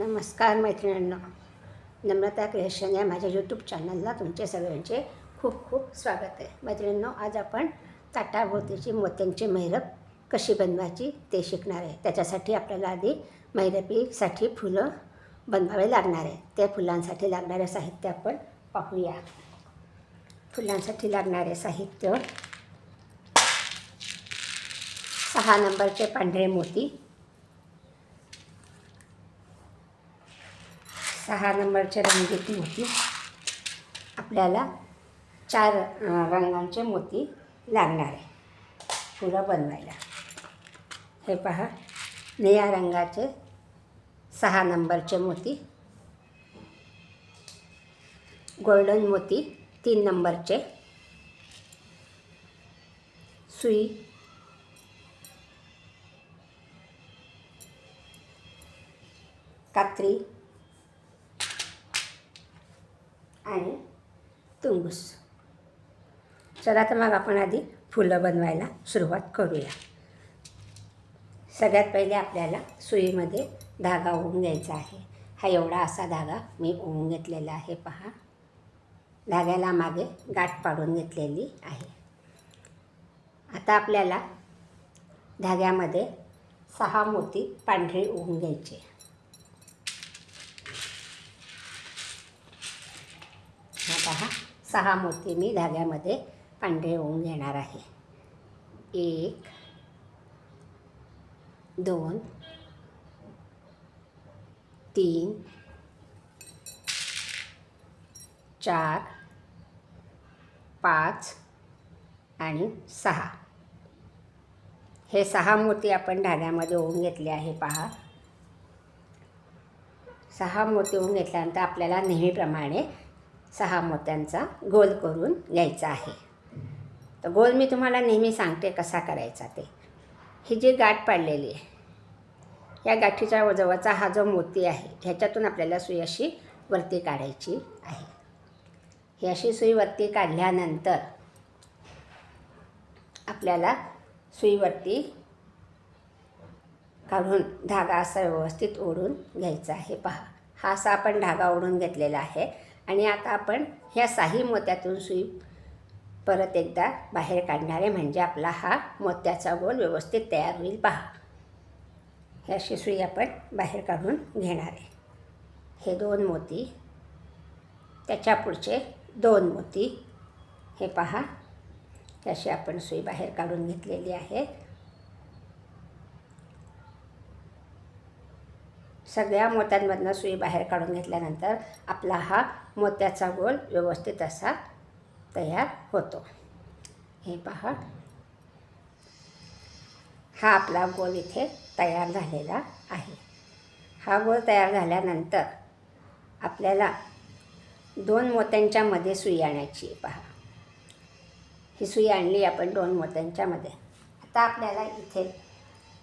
नमस्कार मैत्रिणींनो. नम्रता क्रिएशन या माझ्या यूट्यूब चॅनलला तुमचे सगळ्यांचे खूप खूप स्वागत आहे. मैत्रिणींनो आज आपण ताटाभोवतीची मोत्यांची मैरप कशी बनवायची ते शिकणार आहे. त्याच्यासाठी आपल्याला आधी मैरपीसाठी फुलं बनवावे लागणार आहे. त्या फुलांसाठी लागणारे साहित्य आपण पाहूया. फुलांसाठी लागणारे साहित्य सहा नंबरचे पांढरे मोती सहा नंबरचे रंगीत मोती. आपल्याला चार रंगांचे मोती लागणार आहे. फुलं बनवायला. हे पहा निळ्या रंगाचे सहा नंबरचे मोती. गोल्डन मोती तीन नंबरचे. सुई. कात्री आणि तुंबूस चला तर मग आपण आधी फुलं बनवायला सुरुवात करूया. सगळ्यात पहिले आपल्याला सुईमध्ये धागा ओवून घ्यायचा आहे. हा एवढा असा धागा मी ओवून घेतलेला आहे पहा. धाग्याला मागे गाठ पाडून घेतलेली आहे. आता आपल्याला धाग्यामध्ये सहा मोती पांढरे ओवून घ्यायचे हा पहा सहा मोती मी धाग्यामध्ये पांढरे होऊन घेणार आहे. एक दोन तीन चार पाच आणि सहा. हे सहा मोती आपण धाग्यामध्ये होऊन घेतले आहे पहा. सहा मोती होऊन घेतल्यानंतर आपल्याला नेहमीप्रमाणे सहा मोत्यांचा गोल करून घ्यायचा आहे. तर गोल मी तुम्हाला नेहमी सांगते कसा करायचा ते. ही जी गाठ पाडलेली आहे या गाठीच्या जवळचा हा जो मोती आहे ह्याच्यातून आपल्याला सुई अशी वरती काढायची आहे. ही अशी सुई वरती काढल्यानंतर आपल्याला सुईवरती काढून धागा असा व्यवस्थित ओढून घ्यायचा आहे. पहा हा असा आपण धागा ओढून घेतलेला आहे. आणि आता आपण ह्या साही मोत्यातून सुई परत एकदा बाहेर काढणारे म्हणजे आपला हा मोत्याचा गोल व्यवस्थित तयार होईल. पहा. ह्याशी सुई आपण बाहेर काढून घेणार आहे. हे दोन मोती त्याच्या पुढचे दोन मोती. हे पहा. त्याशी आपण सुई बाहेर काढून घेतलेली आहे. सगळ्या मोत्यांमधनं सुई बाहेर काढून घेतल्यानंतर आपला हा मोत्याचा गोल व्यवस्थित असा तयार होतो. हे पहा. हा आपला गोल इथे तयार झालेला आहे. हा गोल तयार झाल्यानंतर आपल्याला दोन मोत्यांच्यामध्ये सुई आणायची पहा. ही सुई आणली आपण दोन मोत्यांच्यामध्ये आता आपल्याला इथे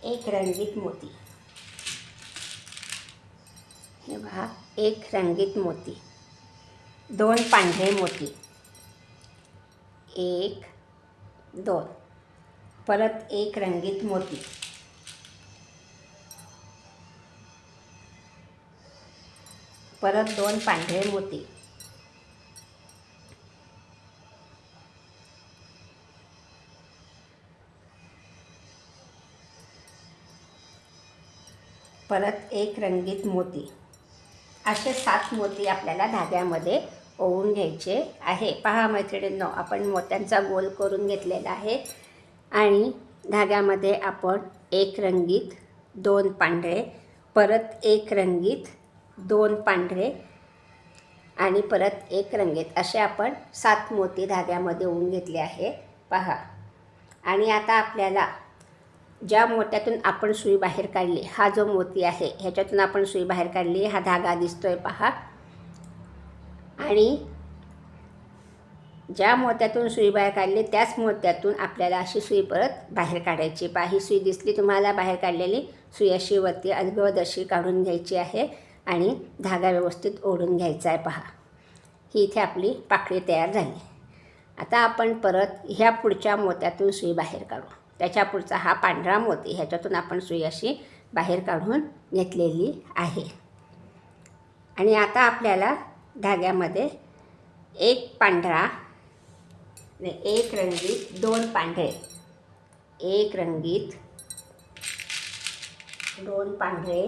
एक रंगीत मोती पहा एक रंगीत मोती दोन पांढरे मोती एक दोन. परत एक रंगीत मोती. परत दोन पांढरे मोती. परत एक रंगीत मोती. असे सात मोती आपल्याला धाग्यामध्ये ओवून घ्यायचे आहे. पहा मैत्रिणींनो आपण मोत्यांचा गोल करून घेतलेला आहे आणि धाग्यामध्ये आपण एक रंगीत दोन पांढरे परत एक रंगीत दोन पांढरे आणि परत एक रंगीत असे आपण सात मोती धाग्यामध्ये ओवून घेतले आहे. पहा. आणि आता आपल्याला ज्या मोत्यातून आपण सुई बाहेर काढली हा जो मोती आहे ह्याच्यातून आपण सुई बाहेर काढली हा धागा दिसतोय पहा. आणि ज्या मोत्यातून सुई बाहेर काढली त्याच मोत्यातून आपल्याला अशी सुई परत बाहेर काढायची. पहा ही सुई दिसली तुम्हाला बाहेर काढलेली सुई अशी वरती अद्भुत अशी काढून घ्यायची आहे आणि धागा व्यवस्थित ओढून घ्यायचा आहे पहा. ही इथे आपली पाकळी तयार झाली. आता आपण परत ह्या पुढच्या मोत्यातून सुई बाहेर काढू. त्याच्या पुढचा हा पांढरा मोती ह्याच्यातून आपण सुई अशी बाहेर काढून घेतलेली आहे. आणि आता आपल्याला धाग्यामध्ये एक पांढरा एक रंगीत दोन पांढरे एक रंगीत दोन पांढरे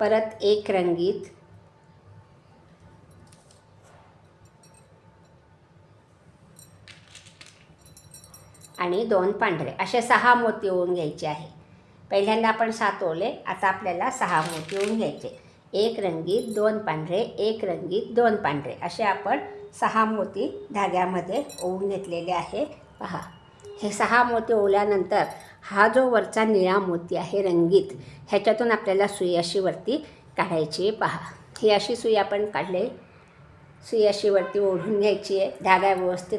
परत एक रंगीत आणि दोन पांढरे. असे सहा मोती ओवून घ्यायचे आहे. पहिल्यांदा आपण सात ओले आता आपल्याला सहा मोती ओवून घ्यायचे. एक रंगीत दोन पांढरे एक रंगीत दोन पांढरे. असे आपण सहा मोती धाग्यामध्ये ओवून घेतलेले आहे. पहा. हे सहा मोती ओवल्यानंतर हा जो वरचा निळा मोती आहे रंगीत ह्याच्यातून आपल्याला सुई अशी वरती काढायची. पहा. ही अशी सुई आपण काढले. सुई अशी वरती ओढून घ्यायची आहे. धागा व्यवस्थित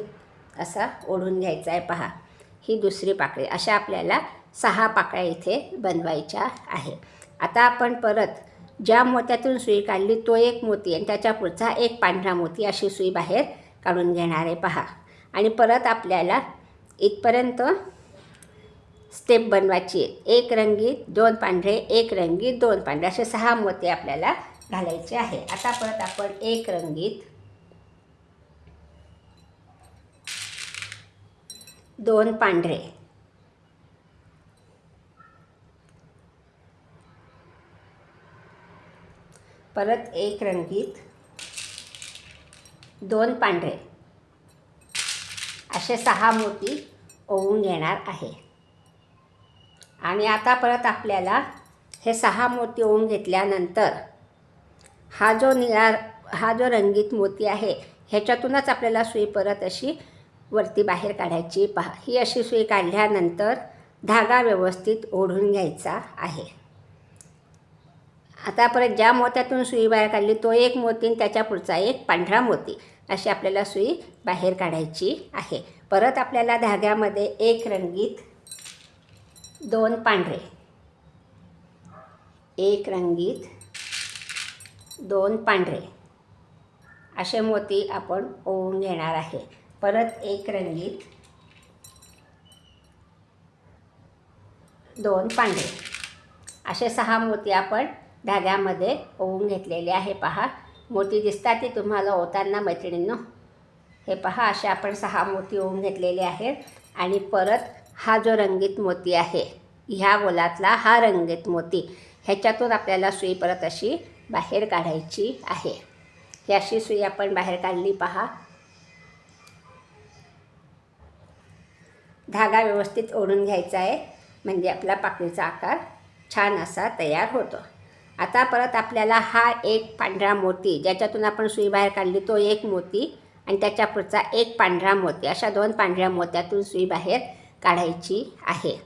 असा ओढून घ्यायचा आहे. पहा. ही दुसरी पाकळी. अशा आपल्याला सहा पाकळ्या इथे बनवायच्या आहे आता आपण परत ज्या मोत्यातून सुई काढली तो एक मोती आणि त्याच्या पुढचा एक पांढरा मोती अशी सुई बाहेर काढून घेणार आहे पहा. आणि परत आपल्याला इथपर्यंत स्टेप बनवायची एक रंगीत दोन पांढरे एक रंगीत दोन पांढरे असे सहा मोते आपल्याला घालायचे आहे. आता परत आपण एक रंगीत दोन पांढरे. परत एक रंगीत दोन पांढरे. असे सहा मोती ओवून घेणार आहे. आणि आता परत आपल्याला हे सहा मोती ओवून घेतल्यानंतर हा जो निळा हा जो रंगीत मोती आहे ह्याच्यातूनच आपल्याला सुई परत अशी वरती बाहेर काढायची. पहा ही अशी सुई काढल्यानंतर धागा व्यवस्थित ओढून घ्यायचा आहे. आता परत ज्या मोत्यातून सुई बाहेर काढली तो एक मोती त्याच्या पुढचा एक पांढरा मोती. अशी आपल्याला सुई बाहेर काढायची आहे. परत आपल्याला धाग्यामध्ये एक रंगीत दोन पांढरे. एक रंगीत दोन पांढरे. असे मोती आपण ओवून घेणार आहे. परत एक रंगीत. दोन पांढरे. असे सहा मोती आपण धाग्यामध्ये ओवून घेतलेले आहे पहा. मोती दिसतात ते तुम्हाला ओताना मैत्रिणींनो. हे पहा असे आपण सहा मोती ओवून घेतलेले आहेत. आणि परत हा जो रंगीत मोती आहे ह्या गोलातला हा रंगीत मोती ह्याच्यातून आपल्याला सुई परत अशी बाहेर काढायची आहे. ही अशी सुई आपण बाहेर काढली पहा. धागा व्यवस्थित ओढून घ्यायचा आहे. म्हणजे आपला पाकळीचा आकार छान असा तयार होतो. आता परत आपल्याला हा एक पांढरा मोती ज्याच्यातून आपण सुई बाहेर काढली तो एक मोती आणि त्याच्या पुढचा एक पांढरा मोती. अशा दोन पांढऱ्या मोत्यातून सुई बाहेर काढायची आहे.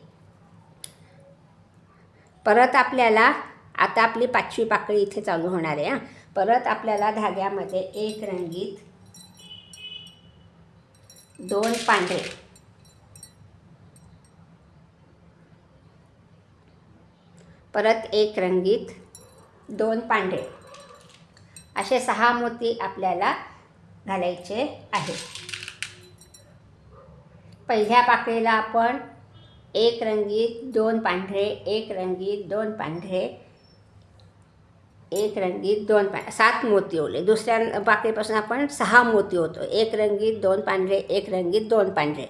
परत आपल्याला आता आपली पाचवी पाकळी इथे चालू होणार आहे हां. परत आपल्याला धाग्यामध्ये एक रंगीत दोन पांढरे परत एक रंगीत दोन पांढरे. असे सहा मोती आपल्याला घालायचे आहे पहिल्या पाकळीला आपण एक रंगीत दोन पांढरे एक रंगीत दोन पांढरे एक रंगीत दोन पा सात मोती ओले. दुसऱ्या पाकळीपासून आपण सहा मोती होतो एक रंगीत दोन पांढरे एक रंगीत दोन पांढरे.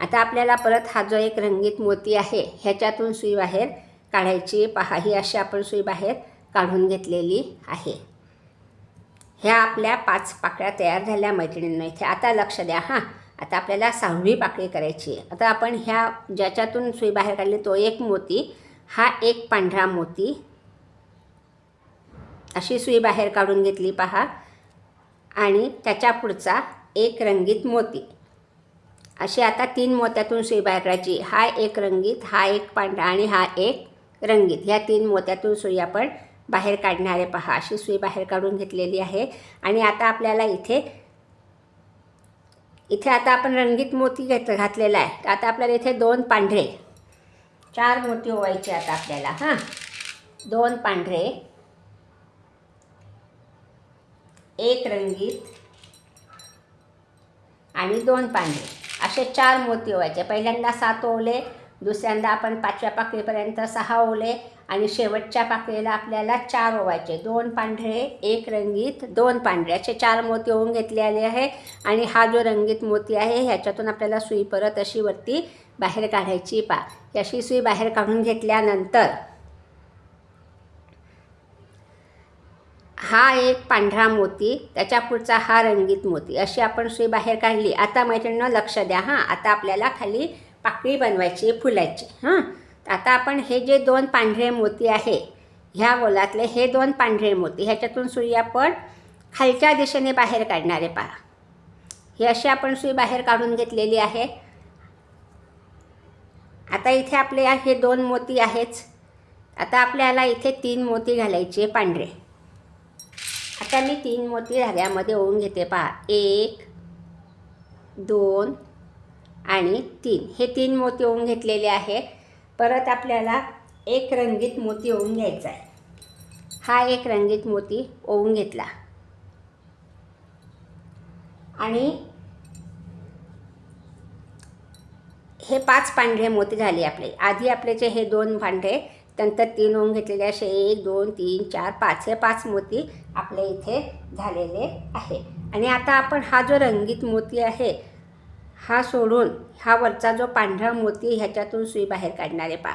आता आपल्याला परत हा जो एक रंगीत मोती आहे ह्याच्यातून सुई बाहेर काढायची. पहा ही अशी आपण सुई बाहेर काढून घेतलेली आहे. ह्या आपल्या पाच पाकळ्या तयार झाल्या मैत्रिणींना. इथे आता लक्ष द्या हां. आता आपल्याला सहावी पाकळी करायची आहे. आता आपण ह्या ज्याच्यातून सुई बाहेर काढली तो एक मोती हा एक पांढरा मोती. अशी सुई बाहेर काढून घेतली पहा. आणि त्याच्या पुढचा एक रंगीत मोती. अशी आता तीन मोत्यातून सुई बाहेर काढायची. हा एक रंगीत हा एक पांढरा आणि हा एक रंगीत. ह्या तीन मोत्यातून सुई आपण बाहेर काढणारे पहा. अशी सुई बाहेर काढून घेतलेली आहे. आणि आता आपल्याला इथे इथे आता आपण रंगीत मोती घेत घातलेला आहे. तर आता आपल्याला इथे दोन पांढरे चार मोती ओवायचे आता आपल्याला. हां. दोन पांढरे एक रंगीत आणि दोन पांढरे. असे चार मोती ओवायचे. पहिल्यांदा सात ओवले. दुसऱ्यांदा आपण पाचव्या पाकळीपर्यंत सहा ओले आणि शेवटच्या पाकळीला आपल्याला चार ओवायचे. दोन पांढरे एक रंगीत दोन पांढरे. असे चार मोती ओवून घेतलेले आहे आणि हा जो रंगीत मोती आहे ह्याच्यातून आपल्याला सुई परत अशी वरती बाहेर काढायची. पा अशी सुई बाहेर काढून घेतल्यानंतर हा एक पांढरा मोती त्याच्या पुढचा हा रंगीत मोती. अशी आपण सुई बाहेर काढली. आता मैत्रिणीनं लक्ष द्या हां. आता आपल्याला खाली पाकळी बनवायची फुलाची हां. आता आपण हे जे दोन पांढरे मोती आहे ह्या गोलातले हे दोन पांढरे मोती ह्याच्यातून सुई आपण खालच्या दिशेने बाहेर काढणारे पहा. ही अशी आपण सुई बाहेर काढून घेतलेली आहे. आता इथे आपले हे दोन मोती आहेच. आता आपल्याला इथे तीन मोती घालायचे पांढरे. आता मी तीन मोती धाग्यामध्ये ओवून घेते पहा. एक दोन आणि तीन. हे तीन मोती ओवून घेतलेले आहे परत आपल्याला एक रंगीत मोती ओवून घ्यायचा आहे. हा एक रंगीत मोती ओवून घेतला. आणि हे पाच पांढरे मोती झाले आपले. आधी आपले जे हे दोन पांढरे नंतर तीन ओवून घेतलेले असे एक दोन तीन चार पाच. हे पाच मोती आपल्या इथे झालेले आहे. आणि आता आपण हा जो रंगीत मोती आहे हा सोडून हा वरचा जो पांढरा मोती ह्याच्यातून सुई बाहेर काढणारे पा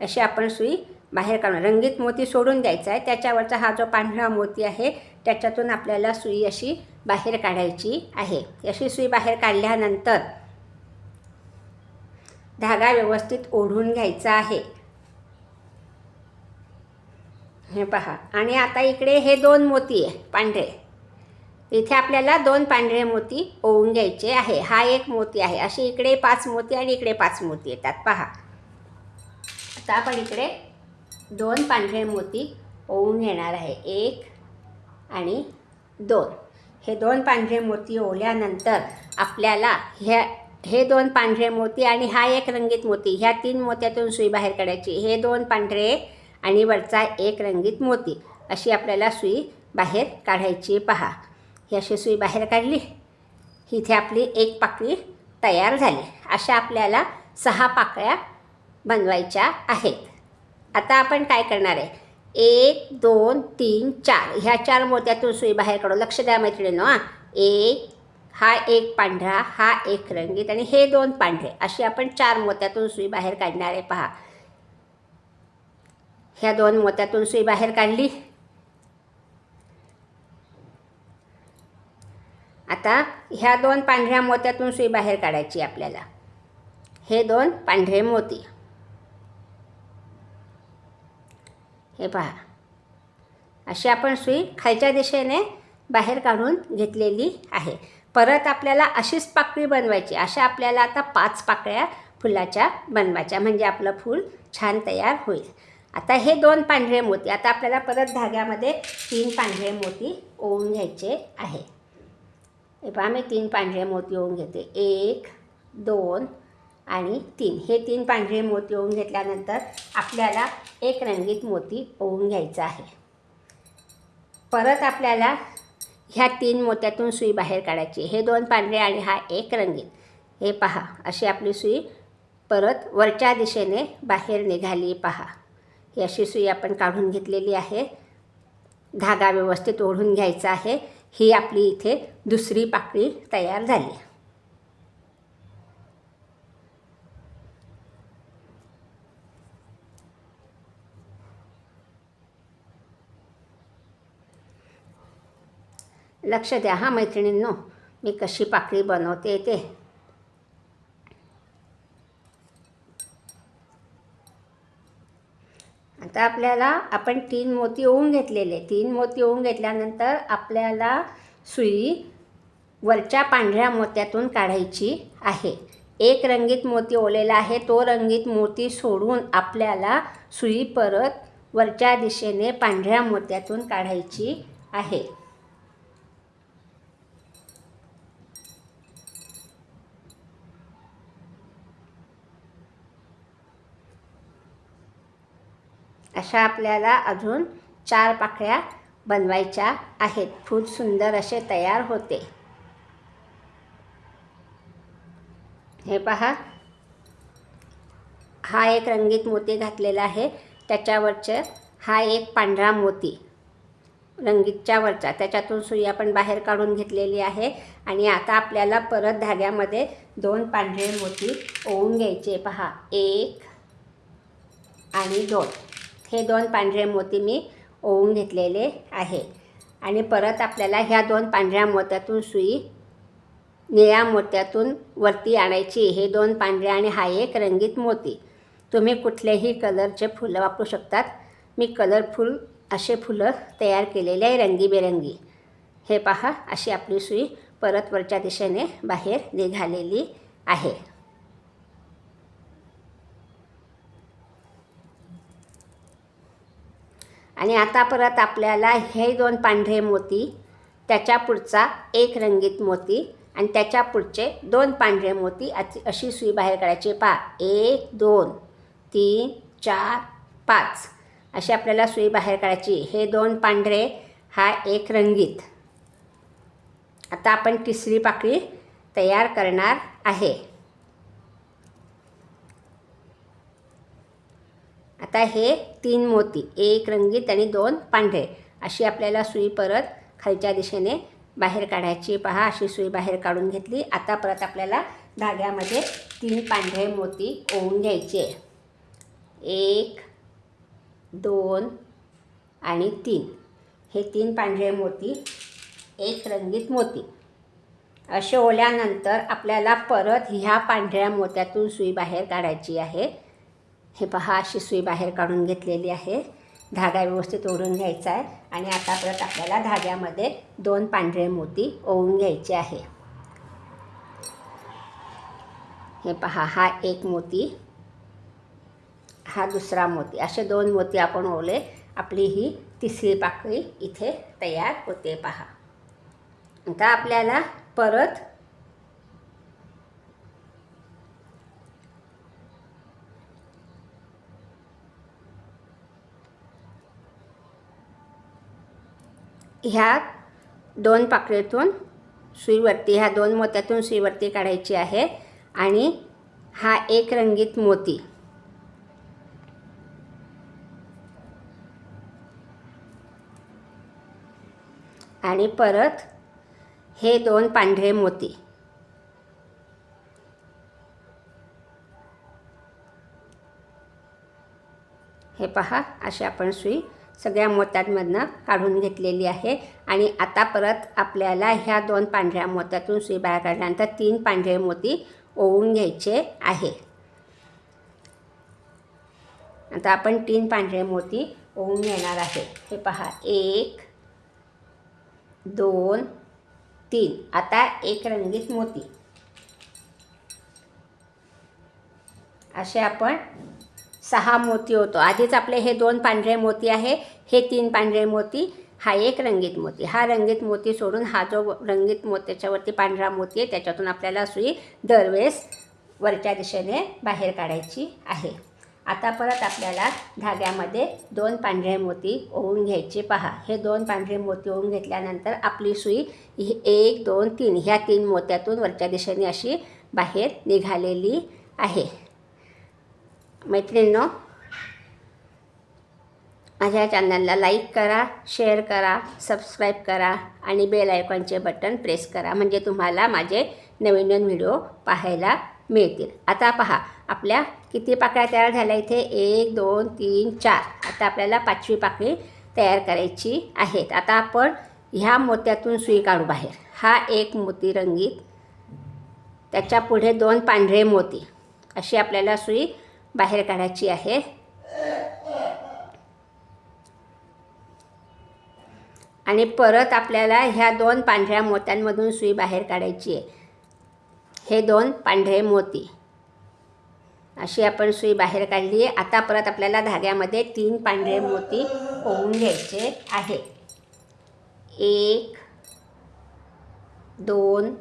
अशी आपण सुई बाहेर काढणार. रंगीत मोती सोडून द्यायचा आहे. त्याच्यावरचा हा जो पांढरा मोती आहे त्याच्यातून आपल्याला सुई अशी बाहेर काढायची आहे. अशी सुई बाहेर काढल्यानंतर धागा व्यवस्थित ओढून घ्यायचा आहे. हे पहा. आणि आता इकडे हे दोन मोती आहे पांढरे. इथे आपल्याला दोन पांढरे मोती ओवून घ्यायचे आहे. हा एक मोती आहे. असे इकडे पाच मोती आणि इकडे पाच मोती येतात. पहा. आता आपण इकडे दोन पांढरे मोती ओवून घेणार आहे. एक आणि दोन. हे दोन पांढरे मोती ओवल्यानंतर आपल्याला ह्या हे दोन पांढरे मोती आणि हा एक रंगीत मोती ह्या तीन मोत्यातून सुई बाहेर काढायची. हे दोन पांढरे आणि वरचा एक रंगीत मोती. अशी आपल्याला सुई बाहेर काढायची. पहा. ही अशी सुई बाहेर काढली. इथे आपली एक पाकळी तयार झाली. अशा आपल्याला सहा पाकळ्या बनवायच्या आहेत. आता आपण काय करणार आहे? एक दोन तीन चार. ह्या चार मोत्यातून सुई बाहेर काढू. लक्ष द्या मैत्रिणीनो हां. एक हा एक पांढरा हा एक रंगीत आणि हे दोन पांढरे. अशी आपण चार मोत्यातून सुई बाहेर काढणार आहे. पहा. ह्या दोन मोत्यातून सुई बाहेर काढली. आता ह्या दोन पांढऱ्या मोत्यातून सुई बाहेर काढायची आपल्याला. हे दोन पांढरे मोती. हे पहा. अशी आपण सुई खालच्या दिशेने बाहेर काढून घेतलेली आहे. परत आपल्याला अशीच पाकळी बनवायची. अशा आपल्याला आता पाच पाकळ्या फुलाच्या बनवायच्या. म्हणजे आपलं फूल छान तयार होईल. आता हे दोन पांढरे मोती. आता आपल्याला परत धाग्यामध्ये तीन पांढरे मोती ओवून घ्यायचे आहे. हे पहा मी तीन पांढरे मोती होऊन घेते. एक दोन आणि तीन. हे तीन पांढरे मोती ओवून घेतल्यानंतर आपल्याला एक रंगीत मोती ओवून घ्यायचा आहे. परत आपल्याला ह्या तीन मोत्यातून सुई बाहेर काढायची हे दोन पांढरे आणि हा एक रंगीत. हे पहा अशी आपली सुई परत वरच्या दिशेने बाहेर निघाली. पहा ही अशी सुई आपण काढून घेतलेली आहे. धागा व्यवस्थित ओढून घ्यायचा आहे. ही आपली इथे दुसरी पाकळी तयार झाली. लक्ष द्या हा मैत्रिणींनो मी कशी पाकळी बनवते ते. आता आपल्याला आपण तीन मोती ओवून घेतलेले. तीन मोती ओवून घेतल्यानंतर आपल्याला सुई वरच्या पांढऱ्या मोत्यातून काढायची आहे. एक रंगीत मोती ओलेला आहे. तो रंगीत मोती सोडून आपल्याला सुई परत वरच्या दिशेने पांढऱ्या मोत्यातून काढायची आहे. अशा आपल्याला अजून चार पाकळ्या बनवायच्या आहेत. फूल सुंदर असे तयार होते. हे पहा. हा एक रंगीत मोती घातलेला आहे. त्याच्यावरचं हा एक पांढरा मोती रंगीतच्या वरचा. त्याच्यातून सुई आपण बाहेर काढून घेतलेली आहे आणि आता आपल्याला परत धाग्यामध्ये दोन पांढरे मोती ओवून घ्यायचे. पहा. एक आणि दोन. हे दोन पांढरे मोती मी ओवून घेतलेले आहे. आणि परत आपल्याला ह्या दोन पांढऱ्या मोत्यातून सुई निळ्या मोत्यातून वरती आणायची. हे दोन पांढरे आणि हा एक रंगीत मोती. तुम्ही कुठलेही कलरचे फुलं वापरू शकतात. मी कलरफुल असे फुलं तयार केलेले आहे रंगीबेरंगी. हे पहा अशी आपली सुई परत वरच्या दिशेने बाहेर निघालेली आहे. आणि आता परत आपल्याला हे दोन पांढरे मोती त्याच्या पुढचा एक रंगीत मोती आणि त्याच्या पुढचे दोन पांढरे मोती अशी अशी सुई बाहेर काढायची. पा एक दोन तीन चार पाच. अशी आपल्याला सुई बाहेर काढायची. हे दोन पांढरे हा एक रंगीत. आता आपण तिसरी पाकळी तयार करणार आहे. आता हे तीन मोती एक रंगीत आणि दोन पांढरे. अशी आपल्याला सुई परत खालच्या दिशेने बाहेर काढायची. पहा अशी सुई बाहेर काढून घेतली. आता परत आपल्याला धाग्यामध्ये तीन पांढरे मोती ओवून घ्यायचे. एक दोन आणि तीन. हे तीन पांढरे मोती एक रंगीत मोती. असे ओल्यानंतर आपल्याला परत ह्या पांढऱ्या मोत्यातून सुई बाहेर काढायची आहे. हे पहा अशी सुई बाहेर काढून घेतलेली आहे. धागा व्यवस्थित ओढून घ्यायचा आहे आणि आता परत आपल्याला धाग्यामध्ये दोन पांढरे मोती ओवून घ्यायचे आहे. हे पहा हा एक मोती हा दुसरा मोती. असे दोन मोती आपण ओवले. आपली ही तिसरी पाकळी इथे तयार होते पहा. आता आपल्याला परत ह्या दोन पाकळीतून सुईवरती ह्या दोन मोत्यातून सुईवरती काढायची आहे आणि हा एक रंगीत मोती. आणि परत हे दोन पांढरे मोती. हे पहा अशी आपण सुई सगळ्या मोत्यांमधनं काढून घेतलेली आहे. आणि आता परत आपल्याला ह्या दोन पांढऱ्या मोत्यातून सुई बाहेर काढल्यानंतर तीन पांढरे मोती ओवून घ्यायचे आहे. आता आपण तीन पांढरे मोती ओवून घेणार आहे. हे पहा एक दोन तीन. आता एक रंगीत मोती. असे आपण सहा मोती होतो. आधीच आपले हे दोन पांढरे मोती आहे हे तीन पांढरे मोती हा एक रंगीत मोती. हा रंगीत मोती सोडून हा जो रंगीत मोती त्याच्यावरती पांढरा मोती आहे त्याच्यातून आपल्याला सुई दरवेळेस वरच्या दिशेने बाहेर काढायची आहे. आता परत आपल्याला धाग्यामध्ये दोन पांढरे मोती ओवून घ्यायचे. पहा हे दोन पांढरे मोती ओवून घेतल्यानंतर आपली सुई ही एक दोन तीन ह्या तीन मोत्यातून वरच्या दिशेने अशी बाहेर निघालेली आहे. मैत्रिणींनो माझ्या चॅनलला लाईक करा शेअर करा सबस्क्राईब करा आणि बेल आयकॉनचे बटन प्रेस करा. म्हणजे तुम्हाला माझे नवीन नवीन व्हिडिओ पाहायला मिळतील. आता पहा आपल्या किती पाकळ्या तयार झाल्या इथे? एक दोन तीन चार. आता आपल्याला पाचवी पाकळी तयार करायची आहेत. आता आपण ह्या मोत्यातून सुई काढू बाहेर. हा एक मोती रंगीत त्याच्या पुढे दोन पांढरे मोती. अशी आपल्याला सुई बाहेर काढायची आहे. आणि परत आपल्याला ह्या दोन पांढऱ्या मोत्यांमधून सुई बाहेर काढायची आहे. हे दोन पांढरे मोती. अशी आपण सुई बाहेर काढली आहे. आता परत आपल्याला धाग्यामध्ये तीन पांढरे मोती होऊन घ्यायचे आहे. एक दोन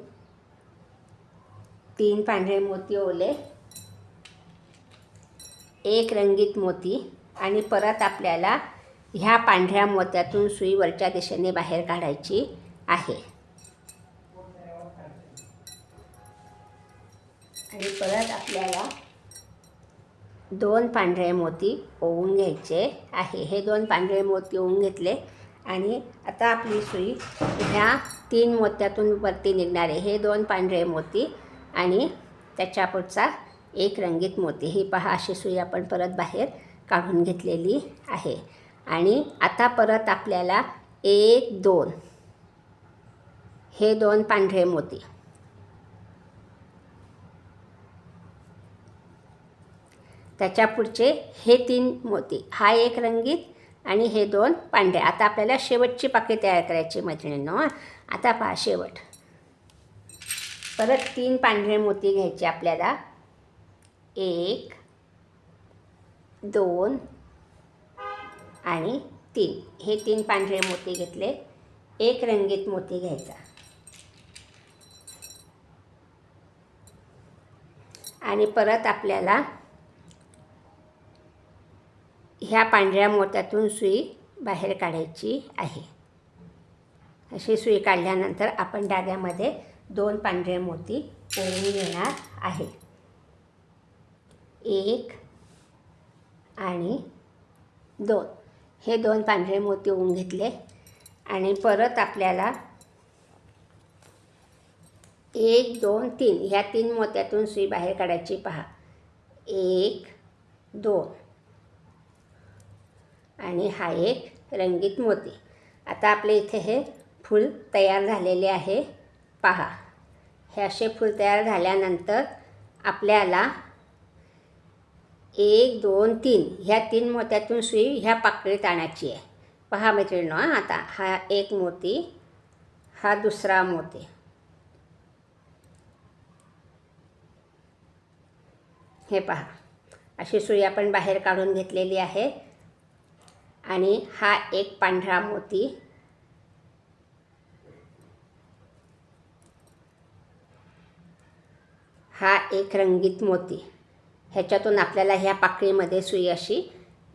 तीन पांढरे मोती ओले एक रंगीत मोती आणि परत आपल्याला ह्या पांढऱ्या मोत्यातून सुई वरच्या दिशेने बाहेर काढायची आहे. आणि परत आपल्याला दोन पांढरे मोती ओवून घ्यायचे आहे. हे दोन पांढरे मोती ओवून घेतले आणि आता आपली सुई ह्या तीन मोत्यातून वरती निघणारे हे दोन पांढरे मोती आणि त्याच्या पुढचा एक रंगीत मोती ही पहा अशी सुई आपण परत बाहेर काढून घेतलेली आहे. आणि आता परत आपल्याला एक दोन. हे दोन पांढरे मोती. त्याच्या पुढचे हे तीन मोती. हा एक रंगीत आणि हे दोन पांढरे. आता आपल्याला शेवटची पाकळी तयार करायची मैत्रिणींनो आता पहा शेवट. परत तीन पांढरे मोती घ्यायचे आपल्याला. एक दोन आणि तीन. हे तीन पांढरे मोती घेतले. एक रंगीत मोती घ्यायचा. आणि परत आपल्याला ह्या पांढऱ्या मोत्यातून सुई बाहेर काढायची आहे. अशी सुई काढल्यानंतर आपण डाग्यामध्ये दोन पांढरे मोती ओवून घेणार आहे. एक आणि दोन. हे दोन पांढरे मोती होऊन घेतले आणि परत आपल्याला एक दोन तीन. ह्या तीन मोत्यातून सुई बाहेर काढायची. पहा. एक दोन. आणि हा एक रंगीत मोती. आता आपले इथे हे फूल तयार झालेले आहे. पहा. हे असे फूल तयार झाल्यानंतर आपल्याला एक दोन तीन. ह्या तीन मोत्यातून सुई ह्या पाकळीत आणायची आहे. पहा मैत्रिणीनो आता हा एक मोती हा दुसरा मोती. हे पहा. अशी सुई आपण बाहेर काढून घेतलेली आहे. आणि हा एक पांढरा मोती. हा एक रंगीत मोती. ह्याच्यातून आपल्याला ह्या पाकळीमध्ये सुई अशी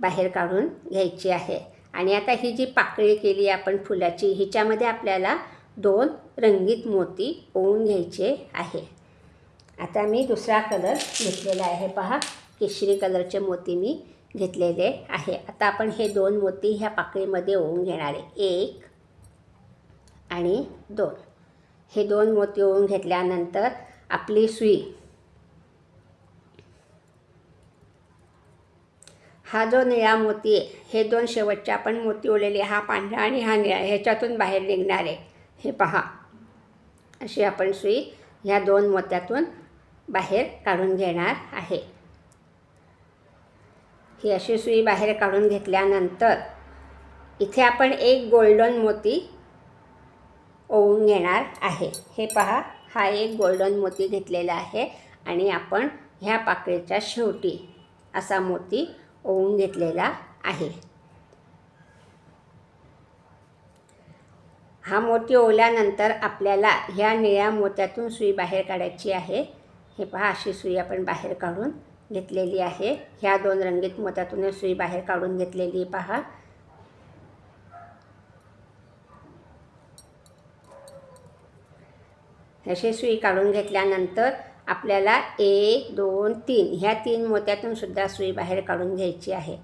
बाहेर काढून घ्यायची आहे. आणि आता ही जी पाकळी केली आपण फुलाची हिच्यामध्ये आपल्याला दोन रंगीत मोती ओवून घ्यायचे आहे. आता मी दुसरा कलर घेतलेला आहे. पहा केशरी कलरचे मोती मी घेतलेले आहे. आता आपण हे दोन मोती ह्या पाकळीमध्ये ओवून घेणार आहे. एक आणि दोन. हे दोन मोती ओवून घेतल्यानंतर आपली सुई हा जो निळा मोती आहे हे दोन शेवटचे आपण मोती ओलेले हा पांढरा आणि हा निळा ह्याच्यातून बाहेर निघणार आहे. हे पहा. अशी आपण सुई ह्या दोन मोत्यातून बाहेर काढून घेणार आहे. ही अशी सुई बाहेर काढून घेतल्यानंतर इथे आपण एक गोल्डन मोती ओवून घेणार आहे. हे पहा हा एक गोल्डन मोती घेतलेला आहे आणि आपण ह्या पाकळीच्या शेवटी असा मोती ओवून घेतलेला आहे. हा मोती ओवल्यानंतर आपल्याला ह्या निळ्या मोत्यातून सुई बाहेर काढायची आहे. हे पहा अशी सुई आपण बाहेर काढून घेतलेली आहे. ह्या दोन रंगीत मोत्यातून सुई बाहेर काढून घेतलेली पहा. अशी सुई काढून घेतल्यानंतर आपल्याला एक दोन तीन ह्या तीन मोत्यातून सुद्धा सुई बाहेर काढून घ्यायची आहे.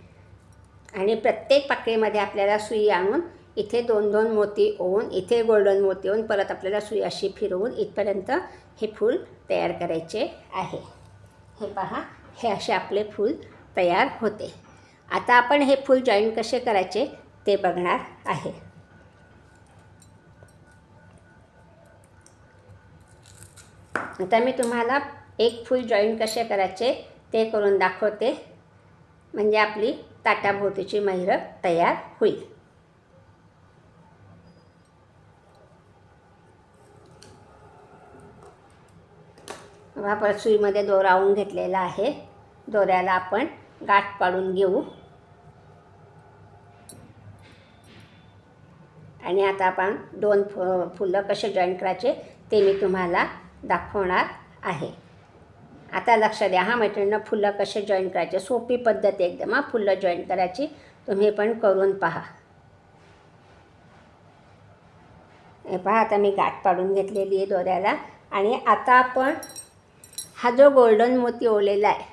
आणि प्रत्येक पाकळीमध्ये आपल्याला सुई आणून इथे दोन दोन मोती ओवून इथे गोल्डन मोती ओवून परत आपल्याला सुई अशी फिरवून इथपर्यंत हे फूल तयार करायचे आहे. हे पहा हे असे आपले फूल तयार होते. आता आपण हे फूल जॉईन कसे करायचे ते बघणार आहे. आता मी तुम्हाला एक फूल जॉईन कसे करायचे ते करून दाखवते. म्हणजे आपली ताटाभोवतीची महिरं तयार होईल. बघा परत सुईमध्ये दोरावून घेतलेला आहे. दोऱ्याला आपण गाठ पाडून घेऊ. आणि आता आपण दोन फु फुलं कसे जॉईन करायचे ते मी तुम्हाला दाखवणार आहे. आता लक्ष द्या हा मैत्रिणीनं फुलं कसे जॉईन करायचे? सोपी पद्धत एकदम हा फुलं जॉईन करायची. तुम्ही पण करून पहा. हे पहा आता मी गाठ पाडून घेतलेली आहे दोऱ्याला. आणि आता आपण हा जो गोल्डन मोती ओलेला आहे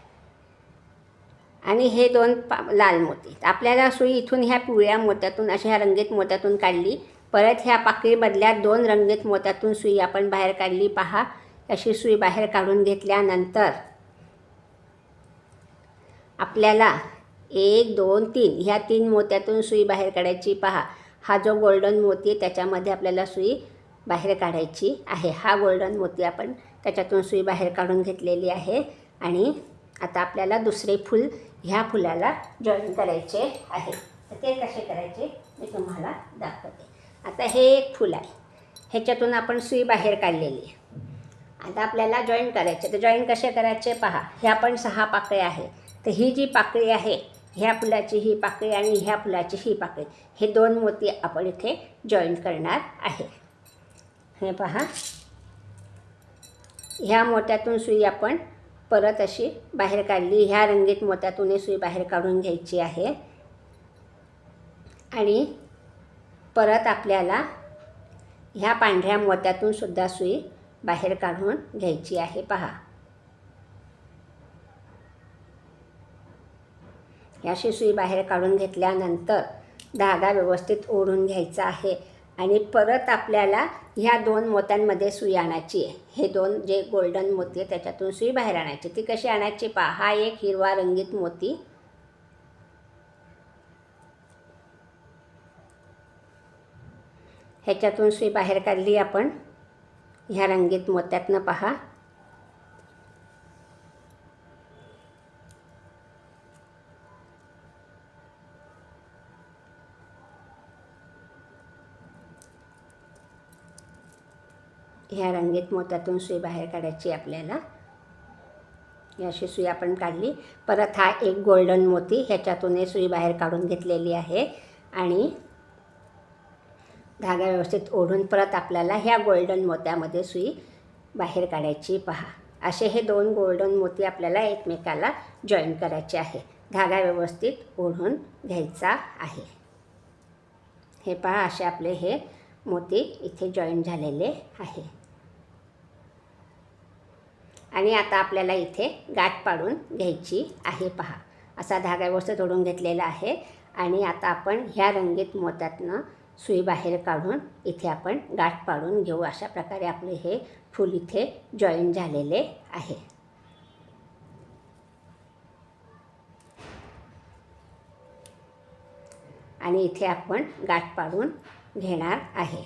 आणि हे दोन पा लाल मोती. आपल्याला सुई इथून ह्या पिवळ्या मोत्यातून अशा ह्या रंगीत मोत्यातून काढली परत ह्या पाकळीमधल्या दोन रंगीत मोत्यातून सुई आपण बाहेर काढली. पहा अशी सुई बाहेर काढून घेतल्यानंतर आपल्याला एक दोन तीन ह्या तीन मोत्यातून सुई बाहेर काढायची. पहा हा जो गोल्डन मोती आहे त्याच्यामध्ये आपल्याला सुई बाहेर काढायची आहे. हा गोल्डन मोती आपण त्याच्यातून सुई बाहेर काढून घेतलेली आहे. आणि आता आपल्याला दुसरे फूल ह्या फुलाला जॉईन करायचे आहे. तर ते कसे करायचे मी तुम्हाला दाखवते. आता हे एक फूल आहे. ह्याच्यातून आपण सुई बाहेर काढलेली आहे. आता आपल्याला जॉईन करायचे तर जॉईन कसे करायचे पहा. ह्या पण सहा पाकळ्या आहे तर ही जी पाकळी आहे ह्या फुलाची ही पाकळी आणि ह्या फुलाची ही पाकळी हे दोन मोती आपण इथे जॉईन करणार आहे. हे पहा. ह्या मोत्यातून सुई आपण परत अशी बाहेर काढली. ह्या रंगीत मोत्यातूनही सुई बाहेर काढून घ्यायची आहे. आणि परत आपल्याला ह्या पांढऱ्या मोत्यातून सुद्धा सुई बाहेर काढून घ्यायची आहे. पहा. याशी सुई बाहेर काढून घेतल्यानंतर धागा व्यवस्थित ओढून घ्यायचा आहे आणि परत आपल्याला ह्या दोन मोत्यांमध्ये सुई आणायची आहे. हे दोन जे गोल्डन मोती आहे त्याच्यातून सुई बाहेर आणायची. ती कशी आणायची? पहा. हा एक हिरवा रंगीत मोती ह्याच्यातून सुई बाहेर काढली आपण. ह्या रंगीत मोत्यातनं पहा. ह्या रंगीत मोत्यातून सुई बाहेर काढायची आपल्याला. अशी सुई आपण काढली. परत हा एक गोल्डन मोती ह्याच्यातून सुई बाहेर काढून घेतलेली आहे. आणि धागा व्यवस्थित ओढून परत आपल्याला ह्या गोल्डन मोत्यामध्ये सुई बाहेर काढायची. पहा. असे हे दोन गोल्डन मोती आपल्याला एकमेकाला जॉईन करायचे आहे. धागा व्यवस्थित ओढून घ्यायचा आहे. हे पहा असे आपले हे मोती इथे जॉईन झालेले आहे. आणि आता आपल्याला इथे गाठ पाडून घ्यायची आहे. पहा. असा धागा व्यवस्थित ओढून घेतलेला आहे. आणि आता आपण ह्या रंगीत मोत्यातनं सुई बाहेर काढून इथे आपण गाठ पाडून घेऊ. अशा प्रकारे आपले हे फूल इथे जॉईन झालेले आहे. आणि इथे आपण गाठ पाडून घेणार आहे.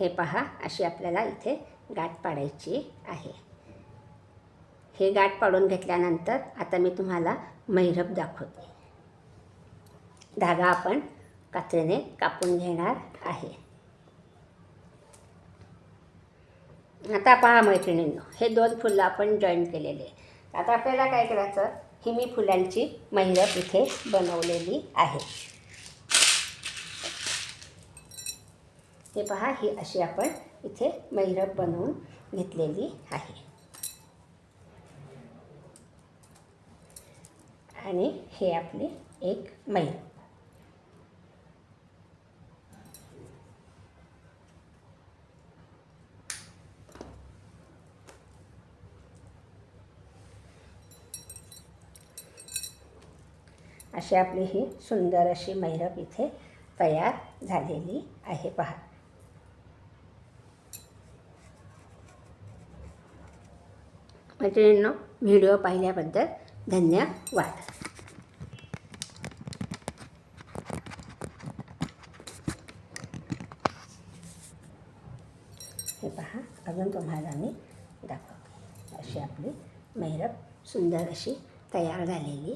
हे पहा अशी आपल्याला इथे गाठ पाडायची आहे. हे गाठ पाडून घेतल्यानंतर आता मी तुम्हाला मैरप दाखवते. धागा आपण कात्रीने कापून घेणार आहे. आता पहा मैत्रिणींनो हे दोन फुलं आपण जॉईन केलेले आता आपल्याला काय करायचं? ही मी फुलांची मैरप इथे बनवलेली आहे. हे पहा ही अशी आपण इथे मैरप बनवून घेतलेली आहे. आणि हे आपले एक मैरप अशी आपली ही सुंदर अशी मैरप इथे तयार झालेली आहे पहा. मैत्रिणींनो व्हिडिओ पाहिल्याबद्दल धन्यवाद. हे पहा अजून तुम्हाला मी दाखवते. अशी आपली मैरप सुंदर अशी तयार झालेली